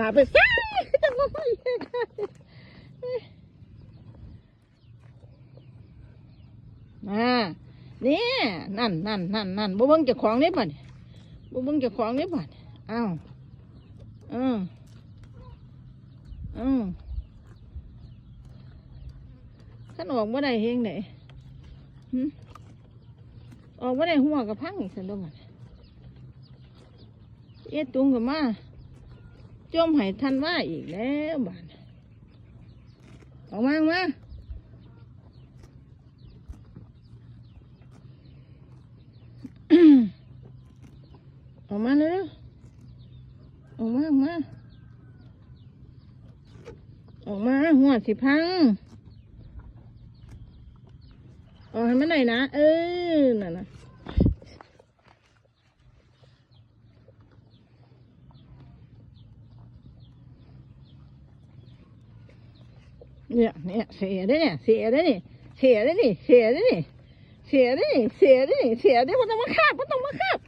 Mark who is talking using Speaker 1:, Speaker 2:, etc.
Speaker 1: ลาไปมาเนี่ยนั่นนั่นนั่นนั่นบ่เบิ่งเจ้าของนี่บ่เนี่ยบ่เบิ่งเจ้าของนี่บ่เนี่ยอ้าวอืมอืมขันออกบ่ได้เฮงไหนออกบ่าได้หัวกับพังอีกสันดมันเอ็ดตุงกับมา จมให้ทันว่าอีกแล้วบ้านออกมาออกมาออกมาเร็วออกมาออกมาออกมาหัวสิพังออกให้มันหน่อยนะ เออน่ะนะ เนี่ยเนี่ยเสียได้เนี่ยเสียได้นี่เสียได้นี่เสียได้นี่เสียได้นี่เสียได้นี่เสียได้ไม่ต้องมาคาบไม่ต้องมาคาบ